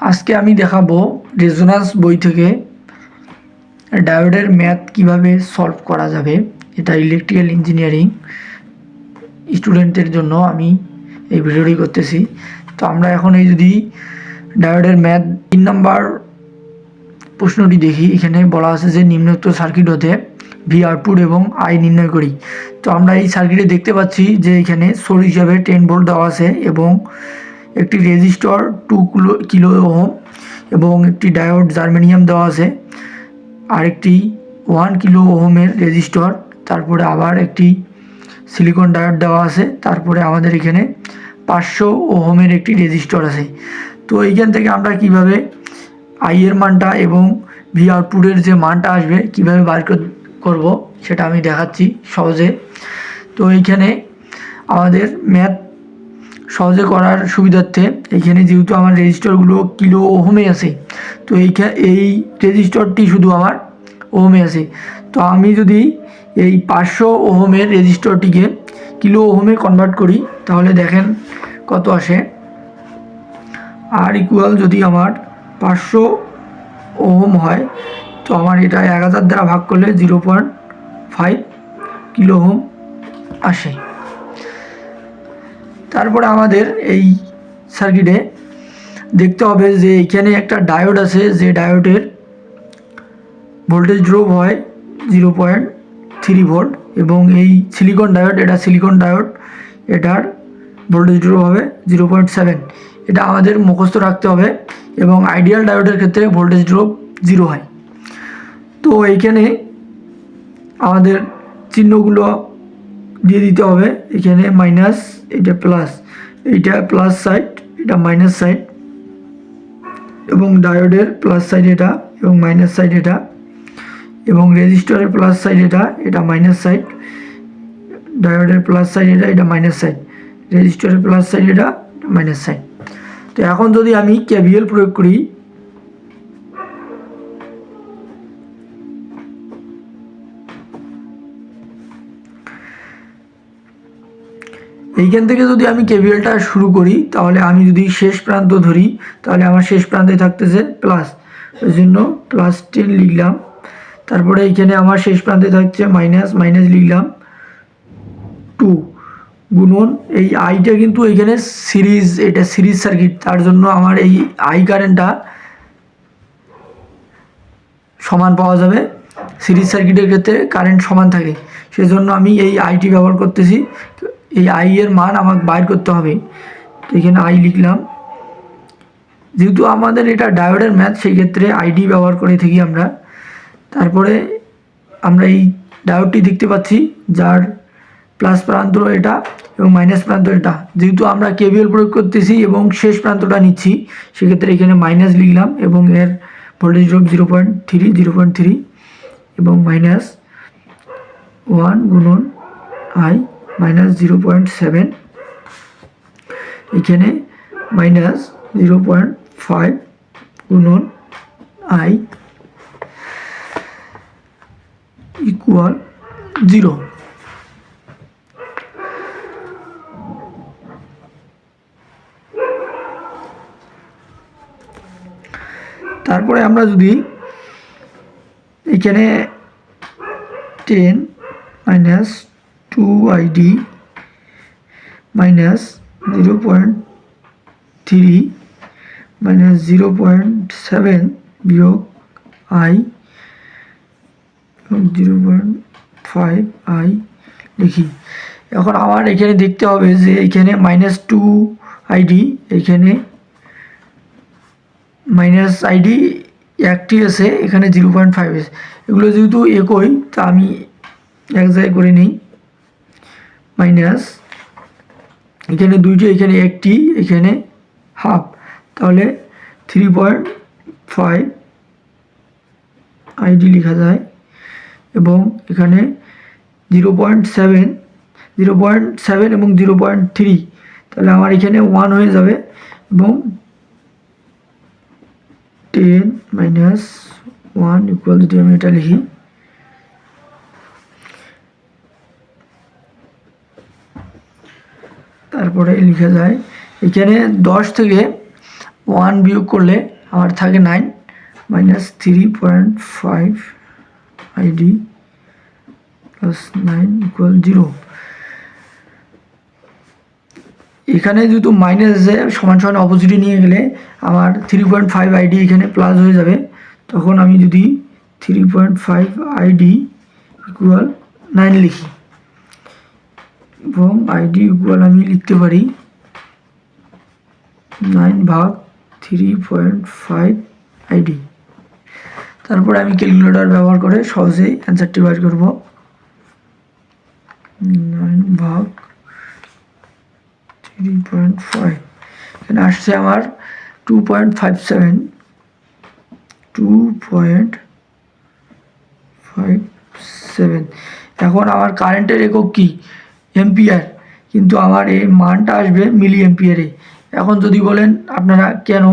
আজকে আমি দেখাবো রেজোনান্স বই থেকে ডায়োডের ম্যাথ কীভাবে সলভ করা যাবে। এটা ইলেকট্রিক্যাল ইঞ্জিনিয়ারিং স্টুডেন্টদের জন্য আমি এই ভিডিওটি করতেছি। তো আমরা এখন এই যদি ডায়োডের ম্যাথ তিন নম্বর প্রশ্নটি দেখি, এখানে বলা আছে যে নিম্নোক্ত সার্কিট হতে ভি আউটপুট এবং আই নির্ণয় করি। তো আমরা এই সার্কিটে দেখতে পাচ্ছি যে এখানে সোর্স হিসাবে টেন ভোল্ট দেওয়া আছে এবং একটি resistor, two kilo kilo ohm এবং একটি ডায়োড জার্মেনিয়াম দেওয়া আছে। আরেকটি ওয়ান কিলো ওহমের রেজিস্টর, তারপরে আবার একটি সিলিকন ডায়োড দেওয়া আছে। তারপরে আমাদের এখানে পাঁচশো ওহমের একটি রেজিস্টর আছে। তো এইখান থেকে আমরা কীভাবে আই এর মানটা এবং ভি আউটপুটের যে মানটা আসবে, কীভাবে বার কর- করব, সেটা আমি দেখাচ্ছি সহজে। তো এইখানে আমাদের ম্যাথ সহজে করার সুবিধার্থে। এখানে যেহেতু আমার রেজিস্টরগুলো কিলো ওহমে আছে, তো এইখা এই রেজিস্টরটি শুধু আমার ওহমে আছে। তো আমি যদি এই পাঁচশো ওহমের রেজিস্টরটিকে কিলো ওহমে কনভার্ট করি, তাহলে দেখেন কত আসে। আর ইকুয়াল যদি আমার পাঁচশো ওহম হয়, তো আমার এটা এক হাজার দ্বারা ভাগ করলে zero point five kilo ohm আসে। তারপরে আমাদের এই সার্কিটে দেখতে হবে যে এখানে একটা ডায়োড আছে, যে ডায়োডের ভোল্টেজ ড্রপ হয় জিরো পয়েন্ট থ্রি ভোল্ট এবং এই সিলিকন ডায়োড এটা সিলিকন ডায়োড এটার ভোল্টেজ ড্রপ হবে জিরো পয়েন্ট সেভেন এটা আমাদের মুখস্থ রাখতে হবে এবং আইডিয়াল ডায়োডের ক্ষেত্রে ভোল্টেজ ড্রপ জিরো হয়। তো এইখানে আমাদের চিহ্নগুলো দিয়ে দিতে হবে, এখানে মাইনাস এটা প্লাস এইটা প্লাস সাইড এটা মাইনাস সাইড এবং ডায়োডের প্লাস সাইড এটা এবং মাইনাস সাইড এটা এবং রেজিস্টরের প্লাস সাইড এটা এটা মাইনাস সাইড ডায়োডের প্লাস সাইড এটা এটা মাইনাস সাইড রেজিস্টরের প্লাস সাইড এটা মাইনাস সাইড তো এখন যদি আমি কেভিএল প্রয়োগ করি এইখান থেকে যদি আমি কেবিএলটা শুরু করি, তাহলে আমি যদি শেষ প্রান্ত ধরি, তাহলে আমার শেষ প্রান্তে থাকতেছে প্লাস ওই জন্য প্লাস টেন লিখলাম। তারপরে এইখানে আমার শেষ প্রান্তে থাকছে মাইনাস মাইনাস লিখলাম টু গুণন, এই আইটা কিন্তু এখানে সিরিজ এটা সিরিজ সার্কিট তার জন্য আমার এই আই কারেন্টটা সমান পাওয়া যাবে। সিরিজ সার্কিটের ক্ষেত্রে কারেন্ট সমান থাকে। সেজন্য আমি এই আইটি ব্যবহার করতেছি। এই আই এর মান আমাকে বাইর করতে হবে। তো এখানে আই লিখলাম। যেহেতু আমাদের এটা ডায়োডের ম্যাথ, সেই ক্ষেত্রে আইডি ব্যবহার করে থাকি আমরা। তারপরে আমরা এই ডায়োডটি দেখতে পাচ্ছি, যার প্লাস প্রান্ত এটা এবং মাইনাস প্রান্ত এটা। যেহেতু আমরা কেবিএল প্রয়োগ করতেছি এবং শেষ প্রান্তটা নিচ্ছি, সেক্ষেত্রে এখানে মাইনাস লিখলাম এবং এর voltage drop zero point three zero point three এবং মাইনাস ওয়ান গুণন I minus zero point seven এখানে মাইনাস জিরো পয়েন্ট ফাইভ গুণন আই ইকুয়াল জিরো তারপরে আমরা যদি এখানে ten minus two ID minus zero point three minus zero point seven বিয়োগ I zero point five I লিখি। এখন আমার এখানে দেখতে হবে যে এখানে মাইনাস টু আইডি এখানে মাইনাস আইডি একটি আছে, এখানে জিরো পয়েন্ট ফাইভ আছে। এগুলো যেহেতু একই, তা আমি এক জায়গায় করে নিই। মাইনাস এখানে দুইটি এখানে একটি, এখানে হাফ তাহলে থ্রি পয়েন্ট ফাইভ আইডি লেখা যায় এবং এখানে zero point seven zero point seven এবং জিরো পয়েন্ট থ্রি তাহলে আমার এখানে ওয়ান হয়ে যাবে এবং টেন মাইনাস ওয়ান ইকুয়াল যদি আমি এটা লিখি। তারপরে লেখা যায়। এখানে দশ থেকে ওয়ান বিয়োগ করলে আমার থাকে nine minus three point five ID plus nine equal zero এখানে যেহেতু মাইনাস আছে সমান সমান অপোজিটে নিয়ে গেলে আমার থ্রি পয়েন্ট ফাইভ আইডি এখানে প্লাস হয়ে যাবে। তখন আমি যদি three point five ID equal nine লিখি। এবং আইডি ইকুয়াল আমি লিখতে পারি। নাইন ভাগ থ্রি পয়েন্ট ফাইভ আইডি তারপরে আমি ক্যালকুলেটর ব্যবহার করে সহজেই অ্যান্সারটি বার করব। নাইন ভাগ থ্রি পয়েন্ট ফাইভ এখানে আসছে আমার two point five seven two point five seven এখন আমার কারেন্টের একক কি? এম্পিয়ার কিন্তু আমার এই মানটা আসবে মিলি এম্পিয়ারে এখন যদি বলেন আপনারা কেন?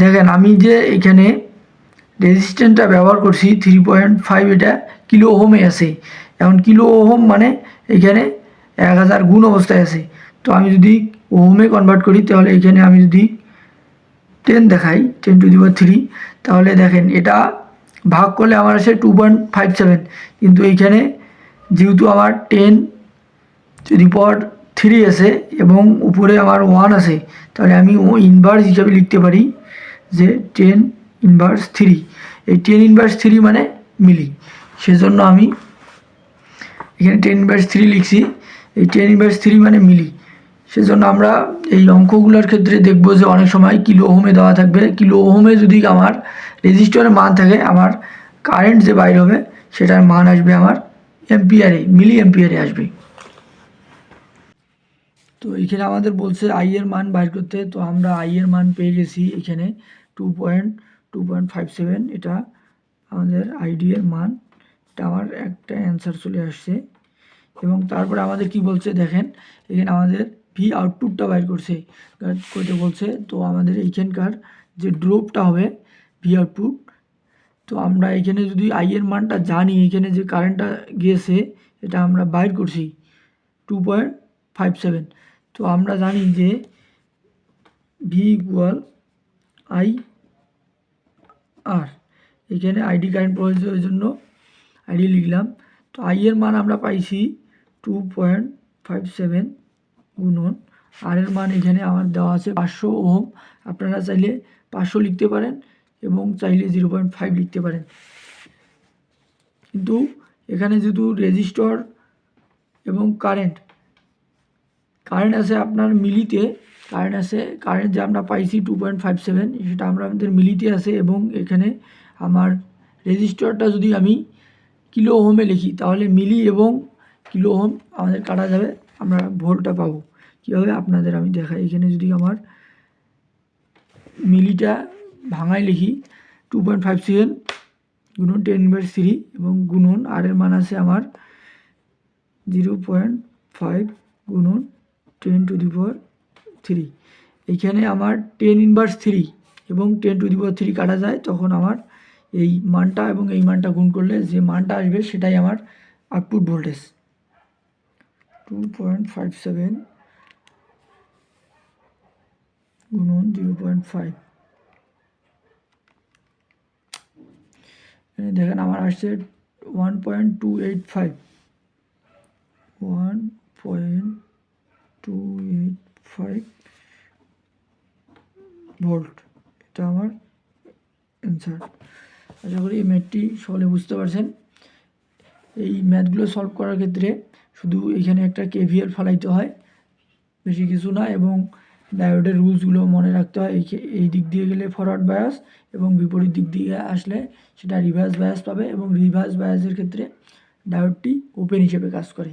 দেখেন, আমি যে এখানে রেজিস্ট্যান্টটা ব্যবহার করছি থ্রি পয়েন্ট ফাইভ এটা কিলো ওহমে আছে। এখন কিলো ওহম মানে এখানে এক হাজার গুণ অবস্থায় আছে। তো আমি যদি ওহমে কনভার্ট করি, তাহলে এখানে আমি যদি টেন দেখাই ten to the power three তাহলে দেখেন, এটা ভাগ করলে আমার আসে টু পয়েন্ট ফাইভ সেভেন কিন্তু এইখানে যেহেতু আমার টেন যদি পর থ্রি আসে এবং উপরে আমার ওয়ান আছে, তাহলে আমি ও ইনভার্স হিসাবে লিখতে পারি যে টেন ইনভার্স থ্রি এই টেন ইনভার্স থ্রি মানে মিলি। সেজন্য আমি এখানে টেন ইনভার্স থ্রি লিখছি। এই টেন ইনভার্স থ্রি মানে মিলি। সেজন্য আমরা এই অঙ্কগুলোর ক্ষেত্রে দেখব যে অনেক সময় কিলো ওহমে দেওয়া থাকবে। কিলো ওহমে যদি আমার রেজিস্টারের মান থাকে, আমার কারেন্ট যে বাইর হবে, সেটার মান আসবে আমার এম্পিয়ারে মিলি এম্পিয়ারে আসবে। তো এখানে আমাদের বলছে আই এর মান বাইর করতে তো আমরা আই এর মান পেয়ে গেছি এখানে two point two point five seven এটা আমাদের আইডি এর মান। এটা আমার একটা অ্যান্সার চলে আসছে। এবং তারপরে আমাদের কি বলছে দেখেন, এখানে আমাদের ভি আউটপুটটা বাইর করছে। করতে বলছে, তো আমাদের এইখানকার যে ড্রপটা হবে ভি আউটপুট তো আমরা এখানে যদি আই এর মানটা জানি, এখানে যে কারেন্টটা গিয়েছে, এটা আমরা বাইর করছি। টু পয়েন্ট ফাইভ সেভেন তো আমরা জানি যে ভি ইকুয়াল আই আর এখানে আইডি কারেন্ট প্রয়োজনের জন্য আইডি লিখলাম। তো আই এর মান আমরা পাইছি টু পয়েন্ট ফাইভ সেভেন গুণন। আর এর মান এখানে আমার দেওয়া আছে পাঁচশো ওহম। আপনারা চাইলে পাঁচশো লিখতে পারেন এবং চাইলে জিরো পয়েন্ট ফাইভ লিখতে পারেন। কিন্তু এখানে যেহেতু রেজিস্টর এবং কারেন্ট কারেন্ট আছে আপনার মিলিতে কারেন্ট আছে কারেন্ট যে আমরা পাইছি টু পয়েন্ট ফাইভ সেভেন সেটা আমরা আমাদের মিলিতে আছে এবং এখানে আমার রেজিস্টরটা যদি আমি কিলো ওহমে লিখি, তাহলে মিলি এবং কিলো ওহম আমাদের কাটা যাবে, আমরা ভোল্টটা পাবো। কীভাবে? আপনাদের আমি দেখাই। এখানে যদি আমার মিলিটা ভাঙায় লিখি টু পয়েন্ট ফাইভ সেভেন গুণন টেন ইনভার্স থ্রি এবং গুণন আর এর মান আছে আমার জিরো পয়েন্ট ফাইভ গুণন ten to the power three এইখানে আমার টেন ইনভার্স থ্রি এবং ten to the power three কাটা যায়, তখন আমার এই মানটা এবং এই মানটা গুণ করলে যে মানটা আসবে সেটাই আমার output voltage two point five seven গুণন জিরো পয়েন্ট ফাইভ দেখেন আমার আসছে one point two eight five one point two eight five volt. এটা আমার অ্যান্সার আশা করি এই ম্যাথটি সকলে বুঝতে পারছেন। এই ম্যাথগুলো সলভ করার ক্ষেত্রে শুধু এখানে একটা কেভিএল ফালাইতে হয়, বেশি কিছু না, এবং ডায়োডের রুলসগুলো মনে রাখতে হয়। এই এই দিক দিয়ে গেলে ফরওয়ার্ড বায়াস এবং বিপরীত দিক দিয়ে আসলে সেটা রিভার্স বায়াস পাবে এবং রিভার্স বায়াসের ক্ষেত্রে ডায়োডটি ওপেন হিসেবে কাজ করে।